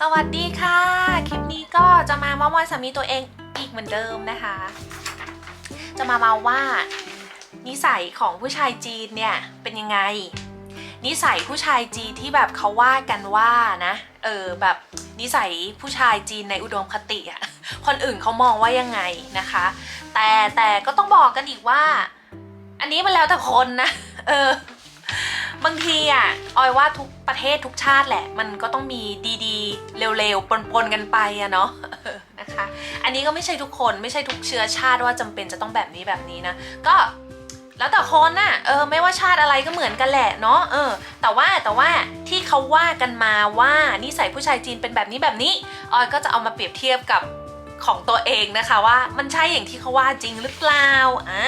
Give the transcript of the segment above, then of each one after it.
สวัสดีค่ะ คลิปนี้ก็จะมาเมาส์มอยสามีตัวเองอีกเหมือนเดิมนะคะ จะมาเมาว่า นิสัยของผู้ชายจีนเนี่ยเป็นยังไง นิสัยผู้ชายจีนที่แบบเขาว่ากันว่านะ เออแบบนิสัยผู้ชายจีนในอุดมคติอะคนอื่นเขามองว่ายังไงนะคะ แต่แต่ก็ต้องบอกกันอีกว่า อันนี้มันแล้วแต่คนนะ เออ บางทีอะออยว่าทุกประเทศทุกชาติแหละ มันก็ต้องมีดีๆ เร็วๆปนๆกันไปอะเนาะนะคะอันนี้ก็ไม่ใช่ทุกคนไม่ใช่ทุกเชื้อชาติว่าจำเป็นจะต้องแบบนี้แบบนี้นะก็แล้วแต่คนน่ะเออไม่ว่าชาติอะไรก็เหมือนกันแหละเนาะเออ แต่ว่าแต่ว่าที่เขาว่ากันมาว่านิสัยผู้ชายจีนเป็นแบบนี้แบบนี้ออยก็จะเอามาเปรียบเทียบกับของตัวเองนะคะว่ามันใช่อย่างที่เขาว่าจริงหรือเปล่าอ่า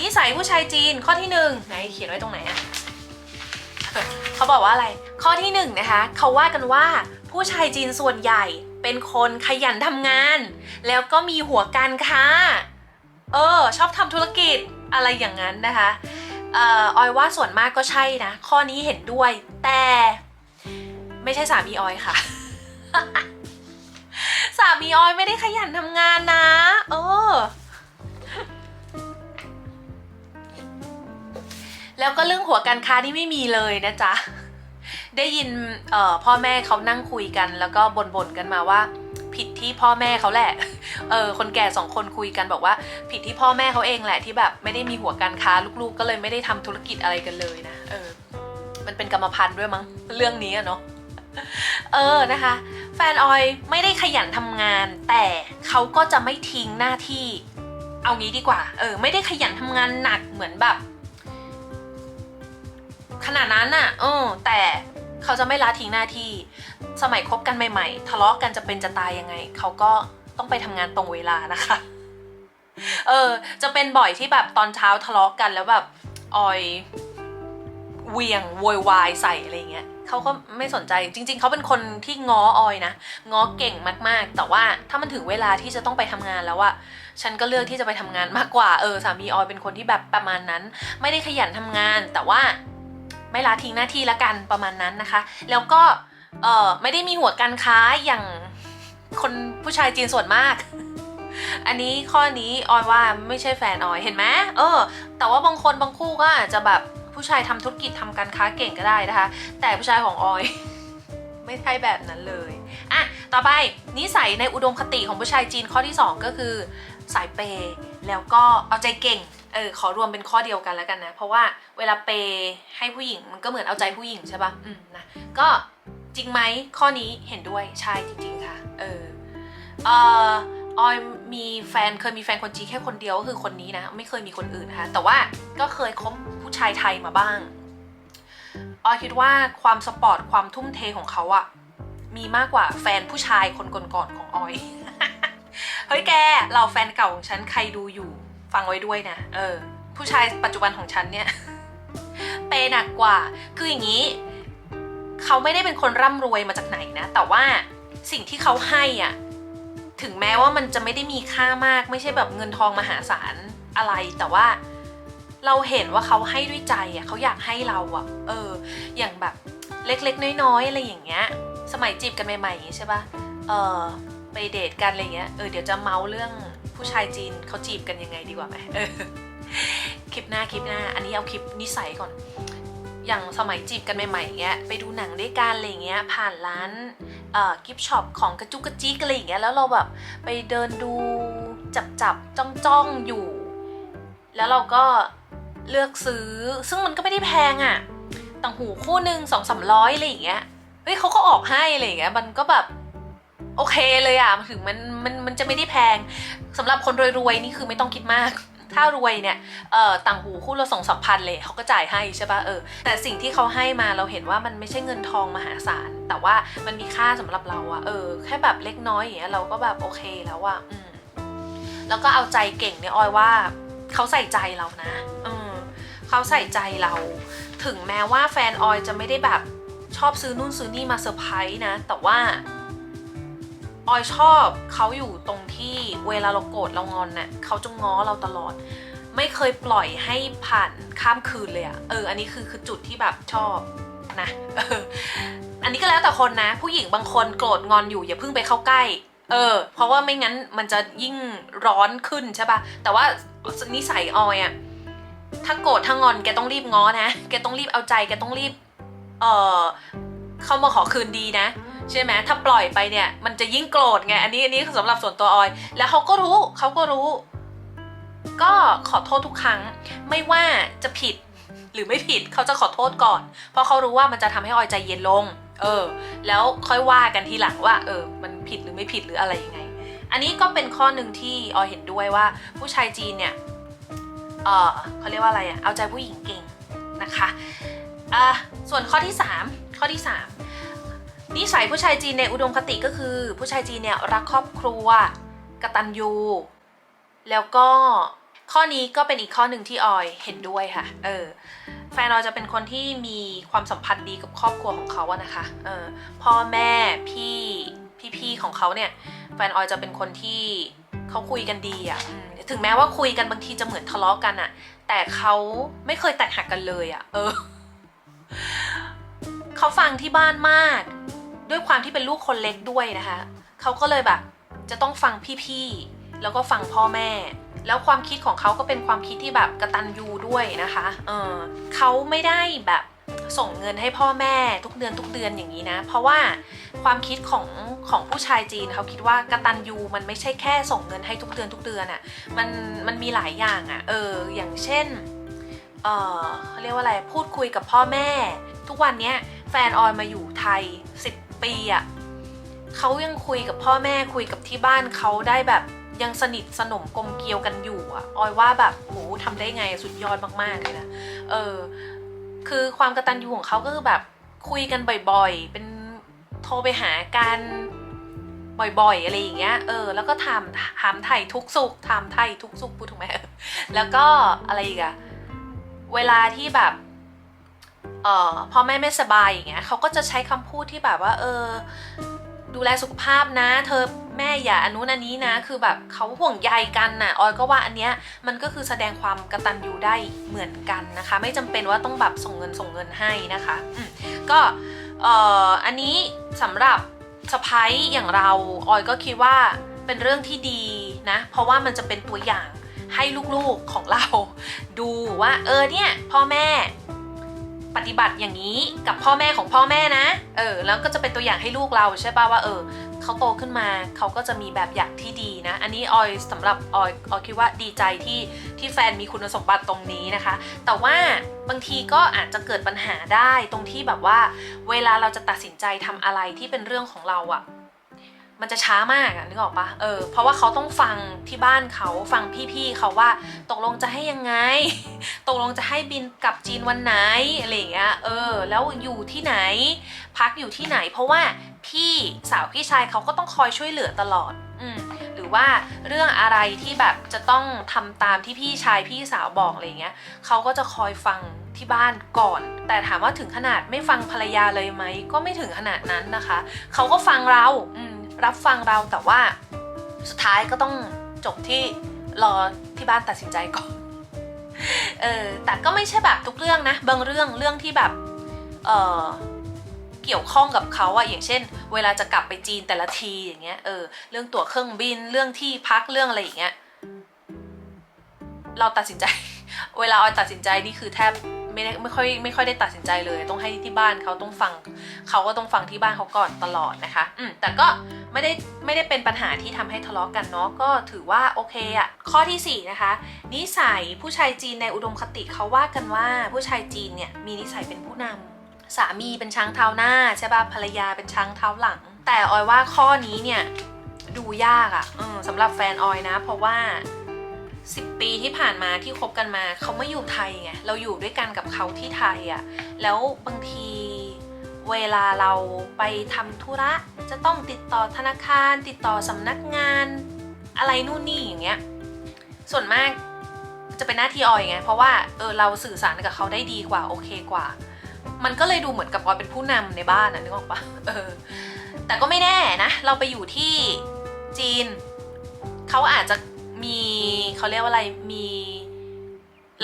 นิสัยผู้ชายจีนข้อที่หนึ่งไหนเขียนไว้ตรงไหนอะ เขาบอกว่าอะไร ข้อที่หนึ่งนะคะเขาว่ากันว่าผู้ชายจีนส่วนใหญ่เป็นคนขยันทำงาน แล้วก็มีหัวการค้า เออ ชอบทำธุรกิจอะไรอย่างนั้นนะคะเอ่อออยว่าส่วนมากก็ใช่นะ ข้อนี้เห็นด้วย แต่ไม่ใช่สามีออยค่ะ สามีออยไม่ได้ขยันทำงานนะ เออ แล้วก็เรื่องหัวการค้านี่ไม่มีเลยนะจ๊ะ ได้ยินพ่อแม่เขานั่งคุยกัน แล้วก็บ่นๆกันมาว่า ผิดที่พ่อแม่เขาแหละ เออคนแก่สองคนคุยกันบอกว่า ผิดที่พ่อแม่เขาเองแหละที่แบบไม่ได้มีหัวการค้าลูกๆ ก็เลยไม่ได้ทำธุรกิจอะไรกันเลยนะเออ มันเป็นกรรมพันธุ์ด้วยมั้งเรื่องนี้อะเนาะเออนะคะ แฟนออยไม่ได้ขยันทำงาน แต่เขาก็จะไม่ทิ้งหน้าที่ เอางี้ดีกว่า เออ ไม่ได้ขยันทำงานหนักเหมือนแบบ ขนาดนั้นน่ะเออแต่เขาจะไม่ละทิ้งหน้าที่ สมัยคบกันใหม่ ๆ ทะเลาะกันจะเป็นจะตายยังไง เขาก็ต้องไปทำงานตรงเวลานะคะ เออ จะเป็นบ่อยที่แบบตอนเช้าทะเลาะกันแล้วแบบออยเหวียงโวยวายใส่อะไรเงี้ยเขาก็ไม่สนใจจริง ๆ เขาเป็นคนที่ง้อออยนะง้อเก่งมากๆ แต่ว่าถ้ามันถึงเวลาที่จะต้องไปทำงานแล้วอะฉันก็เลือกที่จะไปทำงานมากกว่าเออสามีออยเป็นคนที่แบบประมาณนั้น ไม่ได้ขยันทำงาน แต่ว่า ไม่ละทิ้งหน้าที่ละกันประมาณนั้นนะคะ แล้วก็เออไม่ได้มีหัวการค้าอย่างคนผู้ชายจีนส่วนมาก อันนี้ข้อนี้ออยว่าไม่ใช่แฟนออยเห็นไหมเออ แต่ว่าบางคนบางคู่ก็อาจจะแบบผู้ชายทำธุรกิจทำการค้าเก่งก็ได้นะคะ แต่ผู้ชายของออย ไม่ใช่แบบนั้นเลยอะต่อไปนิสัยในอุดมคติของผู้ชายจีนข้อที่ 2 ก็คือสายเปย์แล้วก็เอาใจเก่งเออขอรวมเป็นข้อเดียวกันแล้วกันนะ เพราะว่าเวลาเปย์ให้ผู้หญิงมันก็เหมือนเอาใจผู้หญิงใช่ปะอืมนะก็จริงไหมข้อนี้เห็นด้วยใช่จริง ๆ ค่ะ เออเออออยมีแฟนเคยมีแฟนคนจีนแค่คนเดียวก็คือคนนี้นะ ไม่เคยมีคนอื่นนะคะแต่ว่าก็เคยคบผู้ชายไทยมาบ้าง ออยคิดว่าความสปอร์ตความทุ่มเทของเขาอะมีมากกว่าแฟนผู้ชายคนก่อนๆของออย เฮ้ยแกเราแฟนเก่าของฉันใครดูอยู่ ฟังไว้ด้วยนะ เออ ผู้ชายปัจจุบันของฉันเนี่ย เปหนักกว่า คืออย่างนี้ เขาไม่ได้เป็นคนร่ำรวยมาจากไหนนะ แต่ว่าสิ่งที่เขาให้อะ ถึงแม้ว่ามันจะไม่ได้มีค่ามาก ไม่ใช่แบบเงินทองมหาศาลอะไร แต่ว่า เราเห็นว่าเขาให้ด้วยใจอะเขาอยากให้เราอะ เออ อย่างแบบเล็กๆ น้อยๆอะไรอย่างเงี้ย สมัยจีบกันใหม่ๆอย่างงี้ใช่ปะเออไปเดทกันอะไรเงี้ยเออเดี๋ยวจะเมาเรื่องผู้ชายจีนเขาจีบกันยังไงดีกว่าไหมเออคลิปหน้าคลิปหน้า อันนี้เอาคลิปนิสัยก่อน อย่างสมัยจีบกันใหม่ๆอย่างเงี้ยไปดูหนังด้วยกันอะไรเงี้ยผ่านร้านเอ่อกิฟช็อปของกระจุกกระจิกอะไรอย่างเงี้ยแล้วเราแบบไปเดินดูจับจับจ้องจ้องอยู่ แล้วเราก็ เลือกซื้อ ซึ่งมันก็ไม่ได้แพงอะ่ะต่างหูคู่หนึ่งสองสามร้อยอะไรอย่างเงี้ยเฮ้ยเขาก็ออกให้อะไรอย่างเงี้ยมันก็แบบโอเคเลยอะ่ะถึงมันมันมันจะไม่ได้แพงสำหรับคนรวยๆนี่คือไม่ต้องคิดมาก ถ้ารวยเนี่ยเอ่อต่างหูคู่ละสองสามพันเลยเขาก็จ่ายให้ใช่ปะเออแต่สิ่งที่เขาให้มาเราเห็นว่ามันไม่ใช่เงินทองมหาศาล แต่ว่ามันมีค่าสำหรับเราอะเออแค่แบบเล็กน้อยอย่างเงี้ยเราก็แบบโอเคแล้วอะอืมแล้วก็เอาใจเก่งเนี่ยออยว่าเขาใส่ใจเรานะเออ เขาใส่ใจเรา ถึงแม้ว่าแฟนออยจะไม่ได้แบบชอบซื้อนู่นซื้อนี่มาเซอร์ไพรส์นะ แต่ว่าออยชอบเขาอยู่ตรงที่เวลาเราโกรธเรางอนน่ะเขาจะง้อเราตลอด ไม่เคยปล่อยให้ผ่านข้ามคืนเลยอะเออ อันนี้คือคือจุดที่แบบชอบนะอออันนี้ก็แล้วแต่คนนะ ผู้หญิงบางคนโกรธงอนอยู่อย่าเพิ่งไปเข้าใกล้ เออ เพราะว่าไม่งั้นมันจะยิ่งร้อนขึ้นใช่ปะแต่ว่านิสัยออยอะ ถ้าโกรธถ้างอนแกต้องรีบง้อนะ แกต้องรีบเอาใจแกต้องรีบ เออเข้ามาขอคืนดีนะใช่ไหมถ้าปล่อยไปเนี่ย มันจะยิ่งโกรธไงอันนี้อันนี้สำหรับส่วนตัวออย แล้วเขาก็รู้เขาก็รู้ ก็ขอโทษทุกครั้ง ไม่ว่าจะผิดหรือไม่ผิดเขาจะขอโทษก่อน เพราะเขารู้ว่ามันจะทำให้ออยใจเย็นลง เออ แล้วค่อยว่ากันทีหลังว่า เออ มันผิดหรือไม่ผิดหรืออะไรยังไง อันนี้ก็เป็นข้อหนึ่งที่ออยเห็นด้วยว่า ผู้ชายจีนเนี่ย เออเขาเรียกว่าอะไรอะเอาใจผู้หญิงเก่งนะคะอะส่วนข้อที่ 3 ข้อที่ 3 นิสัยผู้ชายจีนในอุดมคติก็คือ ผู้ชายจีนเนี่ยรักครอบครัวกตัญญูแล้วก็ข้อนี้ก็เป็นอีกข้อหนึ่งที่ออยเห็นด้วยค่ะ เออ แฟนออยจะเป็นคนที่มีความสัมพันธ์ดีกับครอบครัวของเขาอะนะคะ เออ พ่อแม่พี่พี่ๆของเขาเนี่ย แฟนออยจะเป็นคนที่ เขาคุยกันดีอะอืมถึงแม้ว่าคุยกันบางทีจะเหมือนทะเลาะกันอะแต่เขาไม่เคยแตกหักกันเลยอะเออเขาฟังที่บ้านมาก ด้วยความที่เป็นลูกคนเล็กด้วยนะคะเขาก็เลยแบบ จะต้องฟังพี่ๆแล้วก็ฟังพ่อแม่ แล้วความคิดของเขาก็เป็นความคิดที่แบบกระตันยูด้วยนะคะ เออเขาไม่ได้แบบ ส่งเงินให้พ่อแม่ทุกเดือนทุกเดือนอย่างนี้นะ เพราะว่าความคิดของของผู้ชายจีนเขาคิดว่ากระตันยูมันไม่ใช่แค่ส่งเงินให้ทุกเดือนทุกเดือนอะ่ะมันมันมีหลายอย่างอะ่ะเอออย่างเช่นเออเขาเรียกว่าอะไรพูดคุยกับพ่อแม่ ทุกวันเนี้ยแฟนออยมาอยู่ไทย 10 ปีอะ่ะเขายังคุยกับพ่อแม่คุยกับที่บ้านเขาได้แบบยังสนิทสนมกลมเกลียวกันอยู่อะออยว่าแบบโหทำได้ไงสุดยอดมากๆเลยนะเออ คือความกระตันยูของเขาก็คือแบบคุยกันบ่อยๆ เป็นโทรไปหากันบ่อยๆ อะไรอย่างเงี้ย เออ แล้วก็ถามถามไถ่ทุกสุขถามไถ่ทุกสุขพูดถูกไหมแล้วก็อะไรอีกอะเวลาที่แบบ เอ่อพ่อแม่ไม่สบายอย่างเงี้ยเขาก็จะใช้คำพูดที่แบบว่า เออ ดูแลสุขภาพนะ เธอแม่อย่าอันนู้นอันนี้นะ คือแบบเขาห่วงใยกันน่ะออยก็ว่าอันเนี้ยมันก็คือแสดงความกระตัญญูได้เหมือนกันนะคะ ไม่จำเป็นว่าต้องแบบส่งเงินส่งเงินให้นะคะอืก็เอ่ออันนี้สำหรับสะพ้ยอย่างเราออยก็คิดว่าเป็นเรื่องที่ดีนะ เพราะว่ามันจะเป็นตัวอย่างให้ลูกๆของเรา ดูว่าเออเนี่ยพ่อแม่ ปฏิบัติอย่างนี้กับพ่อแม่ของพ่อแม่นะ เออ แล้วก็จะเป็นตัวอย่างให้ลูกเราใช่ป่ะว่าเออเขาโตขึ้นมาเขาก็จะมีแบบอย่างที่ดีนะ อันนี้ออยสำหรับออยออยคิดว่าดีใจที่ที่แฟนมีคุณสมบัติตรงนี้นะคะ แต่ว่าบางทีก็อาจจะเกิดปัญหาได้ตรงที่แบบว่า เวลาเราจะตัดสินใจทำอะไรที่เป็นเรื่องของเราอะ มันจะช้ามากอะนึกออกปะเออเพราะว่าเขาต้องฟังที่บ้านเขาฟังพี่ๆเขาว่าตกลงจะให้ยังไง ตกลงจะให้บินกลับจีนวันไหนอะไรเงี้ยเออ แล้วอยู่ที่ไหน พักอยู่ที่ไหน เพราะว่าพี่สาวพี่ชายเขาก็ต้องคอยช่วยเหลือตลอด อืมหรือว่าเรื่องอะไรที่แบบจะต้องทำตามที่พี่ชายพี่สาวบอกอะไรเงี้ยเขาก็จะคอยฟังที่บ้านก่อน แต่ถามว่าถึงขนาดไม่ฟังภรรยาเลยไหมก็ไม่ถึงขนาดนั้นนะคะเขาก็ฟังเราอืม รับฟังเราแต่ว่าสุดท้ายก็ต้องจบที่รอที่บ้านตัดสินใจก่อน เออ แต่ก็ไม่ใช่แบบทุกเรื่องนะ บางเรื่องเรื่องที่แบบ เออเกี่ยวข้องกับเขาอะอย่างเช่น เวลาจะกลับไปจีนแต่ละทีอย่างเงี้ย เออ เรื่องตั๋วเครื่องบิน เรื่องที่พัก เรื่องอะไรอย่างเงี้ย เราตัดสินใจ เวลาออยตัดสินใจนี่คือแทบ ไม่ได้ไม่ค่อยไม่ค่อยได้ตัดสินใจเลย ต้องให้ที่บ้านเขาต้องฟังเขาก็ต้องฟังที่บ้านเขาก่อนตลอดนะคะอืมแต่ก็ไม่ได้ไม่ได้เป็นปัญหาที่ทำให้ทะเลาะกันเนาะก็ถือว่าโอเคอะข้อที่สี่นะคะ นิสัยผู้ชายจีนในอุดมคติเขาว่ากันว่าผู้ชายจีนเนี่ยมีนิสัยเป็นผู้นำสามีเป็นช้างเท้าหน้าใช่ป่ะภรรยาเป็นช้างเท้าหลัง แต่ออยว่าข้อนี้เนี่ยดูยากอะ่ะสำหรับแฟนออยนะ เพราะว่า 10 ปีที่ผ่านมาที่คบกันมาเขาไม่อยู่ไทยไงเราอยู่ด้วยกันกับเขาที่ไทยอะ่ะแล้วบางทีเวลาเราไปทำธุระจะต้องติดต่อธนาคาร ติดต่อสำนักงาน อะไรนู่นนี่อย่างเงี้ยส่วนมากจะเป็นหน้าที่ออยไงเพราะว่าเออเราสื่อสารกับเขาได้ดีกว่าโอเคกว่า มันก็เลยดูเหมือนกับออยเป็นผู้นำในบ้านนะนึกออกปะเออแต่ก็ไม่แน่นะ เราไปอยู่ที่จีนเขาอาจจะ มีเขาเรียกว่าอะไรมี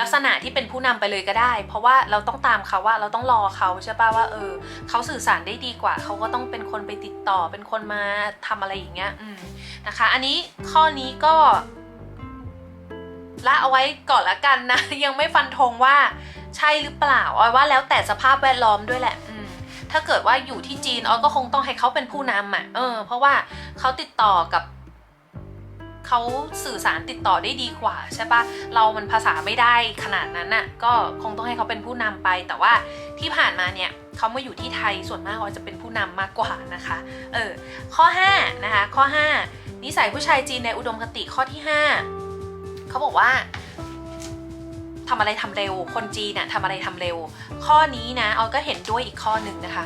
ลักษณะที่เป็นผู้นำไปเลยก็ได้ เพราะว่าเราต้องตามเขาว่าเราต้องรอเขาใช่ป่ะว่าเออเขาสื่อสารได้ดีกว่า เขาก็ต้องเป็นคนไปติดต่อเป็นคนมาทำอะไรอย่างเงี้ยอืมนะคะ อันนี้ข้อนี้ก็ละเอาไว้ก่อนละกันนะ ยังไม่ฟันธงว่าใช่หรือเปล่าออยว่าแล้วแต่สภาพแวดล้อมด้วยแหละอืมถ้าเกิดว่าอยู่ที่จีนออยก็คงต้องให้เขาเป็นผู้นำอะเออ เพราะว่าเขาติดต่อกับ เขาสื่อสารติดต่อได้ดีกว่าใช่ปะเรามันภาษาไม่ได้ขนาดนั้นน่ะก็คงต้องให้เขาเป็นผู้นำไป แต่ว่าที่ผ่านมาเนี่ยเขามาอยู่ที่ไทยส่วนมากเขาจะเป็นผู้นำมากกว่านะคะเออข้อ5นะคะข้อ 5 นิสัยผู้ชายจีนในอุดมคติข้อที่ 5เขาบอกว่า ทำอะไรทำเร็ว คนจีนน่ะทำอะไรทำเร็ว ข้อนี้นะออยก็เห็นด้วยอีกข้อหนึ่งนะคะ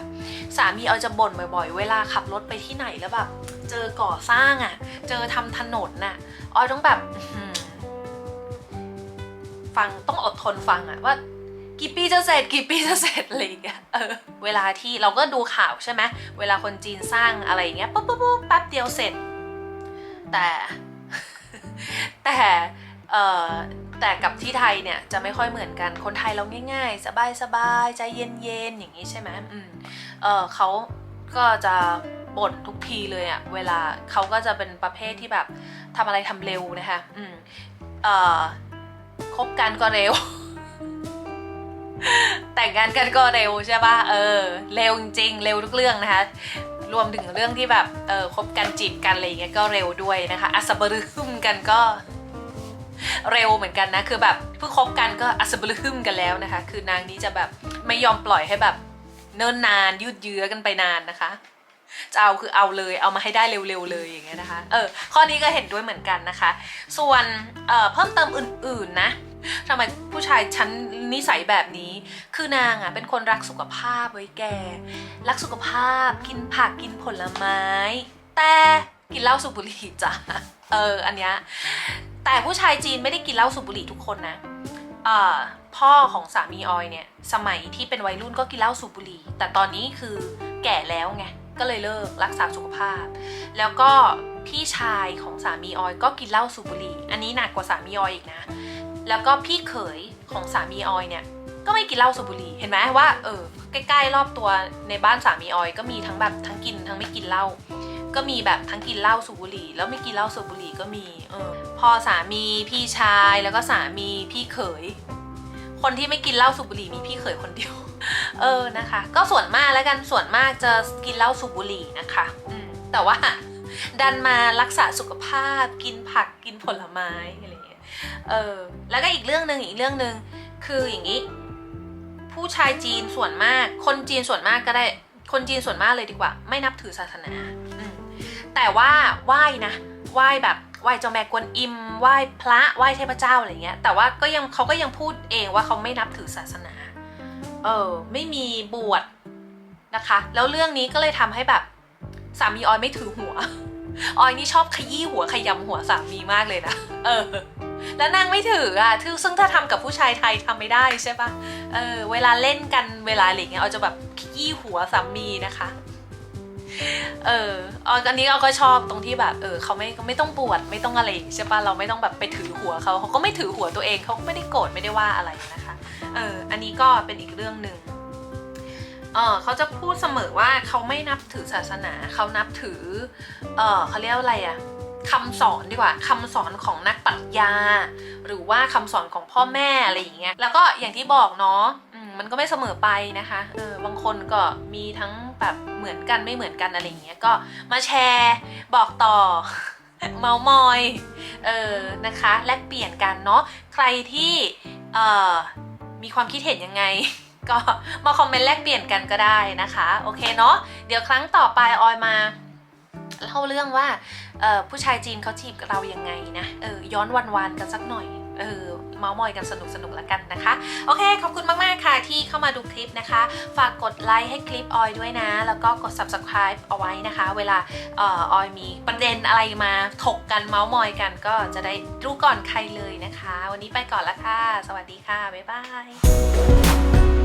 สามีออยจะบ่นบ่อยๆ เวลาขับรถไปที่ไหนแล้วแบบเจอก่อสร้างอะ่ะ เจอทำถนนน่ะออยต้องแบบฟังต้องอดทนฟังอะว่ากี่ปีจะเสร็จกี่ปีจะเสร็จอะไรอย่างเงี้ยเออเวลาที่เราก็ดูข่าวใช่ไหมเวลาคนจีนสร้างอะไรอย่างเงี้ยปุ๊บปุ๊บปุ๊บแป๊บเดียวเสร็จ แต่ แต่ แต่กับที่ไทยเนี่ยจะไม่ค่อยเหมือนกัน คนไทยเราง่าย ๆ สบายๆใจเย็นๆอย่างนี้ใช่ไหมอืมเออเขาก็จะบ่นทุกทีเลยอะเวลาเขาก็จะเป็นประเภทที่แบบทำอะไรทำเร็วนะคะอืมเอ่อคบกันก็เร็ว แต่งงานกันก็เร็วใช่ปะเออ เร็วจริงๆเร็วทุกเรื่องนะคะรวมถึงเรื่องที่แบบเออคบกันจีบกันอะไรอย่างเงี้ยก็เร็วด้วยนะคะอัสบรึมกันก็ เร็วเหมือนกันนะ คือแบบเพิ่งคบกันก็อัสบรึฮึมกันแล้วนะคะ คือนางนี้จะแบบไม่ยอมปล่อยให้แบบเนิ่นนานยืดเยื้อกันไปนานนะคะจะเอาคือเอาเลยเอามาให้ได้เร็วๆเลยอย่างเงี้ยนะคะเออข้อนี้ก็เห็นด้วยเหมือนกันนะคะ ส่วนเอ่อเพิ่มเติมอื่นๆนะทำไมผู้ชายชั้นนิสัยแบบนี้ คือนางอะเป็นคนรักสุขภาพไว้แก รักสุขภาพกินผักกินผลไม้ แต่กินเหล้าสูบบุหรี่จ้ะเอออันเนี้ย แต่ผู้ชายจีนไม่ได้กินเหล้าสูบบุหรี่ทุกคนนะพ่อของสามีออยเนี่ย สมัยที่เป็นวัยรุ่นก็กินเหล้าสูบบุหรี่ แต่ตอนนี้คือแก่แล้วไง ก็เลยเลิกรักษาสุขภาพ แล้วก็พี่ชายของสามีออยก็กินเหล้าสูบบุหรี่ อันนี้หนักกว่าสามีออยอีกนะ แล้วก็พี่เขยของสามีออยเนี่ย ก็ไม่กินเหล้าสูบบุหรี่ เห็นไหมว่าเออใกล้ๆรอบตัวในบ้านสามีออยก็มีทั้งแบบทั้งกินทั้งไม่กินเหล้า ก็มีแบบทั้งกินเหล้าสูบบุหรี่ แล้วไม่กินเหล้าสูบบุหรี่ก็มีเออพอสามีพี่ชายแล้วก็สามีพี่เขย คนที่ไม่กินเหล้าสูบบุหรี่มีพี่เขยคนเดียว เออนะคะ ก็ส่วนมากแล้วกันส่วนมากจะกินเหล้าสูบบุหรี่นะคะอืมแต่ว่าดันมารักษาสุขภาพ กินผักกินผลไม้อะไรอย่างเงี้ยเออแล้วก็อีกเรื่องหนึ่งอีกเรื่องหนึ่งคืออย่างนี้ ผู้ชายจีนส่วนมาก คนจีนส่วนมากก็ได้คนจีนส่วนมากเลยดีกว่า ไม่นับถือศาสนา แต่ว่าไหว้นะไหว้แบบไหว้เจ้าแม่กวนอิมไหว้พระไหว้เทพเจ้าอะไรเงี้ยแต่ว่าก็ยังเขาก็ยังพูดเองว่าเขาไม่นับถือศาสนา เออไม่มีบวชนะคะ แล้วเรื่องนี้ก็เลยทำให้แบบสามีออยไม่ถือหัว ออยนี่ชอบขยี้หัวขยำหัวสามีมากเลยนะเออแล้วนางไม่ถืออะซึ่งซึ่งถ้าทำกับผู้ชายไทยทำไม่ได้ใช่ปะเออเวลาเล่นกันเวลาอะไรเงี้ยเอาจะแบบขยี้หัวสามีนะคะ เอออันนี้เราก็ชอบตรงที่แบบเออเขาไม่ไม่ต้องบวชไม่ต้องอะไรใช่ปะเราไม่ต้องแบบไปถือหัวเขาเขาก็ไม่ถือหัวตัวเองเขาก็ไม่ได้โกรธไม่ได้ว่าอะไรนะคะเอออันนี้ก็เป็นอีกเรื่องหนึ่งเออเขาจะพูดเสมอว่าเขาไม่นับถือศาสนาเขานับถือเออเขาเรียกว่าอะไรอะคำสอนดีกว่าคำสอนของนักปรัชญา หรือว่าคำสอนของพ่อแม่อะไรอย่างเงี้ยแล้วก็อย่างที่บอกเนาะมันก็ไม่เสมอไปนะคะเออบางคนก็มีทั้งแบบเหมือนกันไม่เหมือนกันอะไรอย่างเงี้ยก็มาแชร์บอกต่อเมามอยเออนะคะแลกเปลี่ยนกันเนาะใครที่เอ่อมีความคิดเห็นยังไง ก็มาคอมเมนต์แลกเปลี่ยนกันก็ได้นะคะโอเคเนาะเดี๋ยวครั้งต่อไปออยมาเล่าเรื่องว่าผู้ชายจีนเขาจีบเรายังไงนะเออย้อนวันวานกันสักหน่อยเออ เมาส์มอยกันสนุกสนุกแล้วกันนะคะ โอเค ขอบคุณมากๆค่ะที่เข้ามาดูคลิปนะคะ ฝากกดไลค์ให้คลิปออยด้วยนะ แล้วก็กด subscribe เอาไว้นะคะ เวลาออออยมีประเด็นอะไรมาถกกันเมาส์มอยกันก็จะได้รู้ก่อนใครเลยนะคะ วันนี้ไปก่อนละค่ะ สวัสดีค่ะ บ๊ายบาย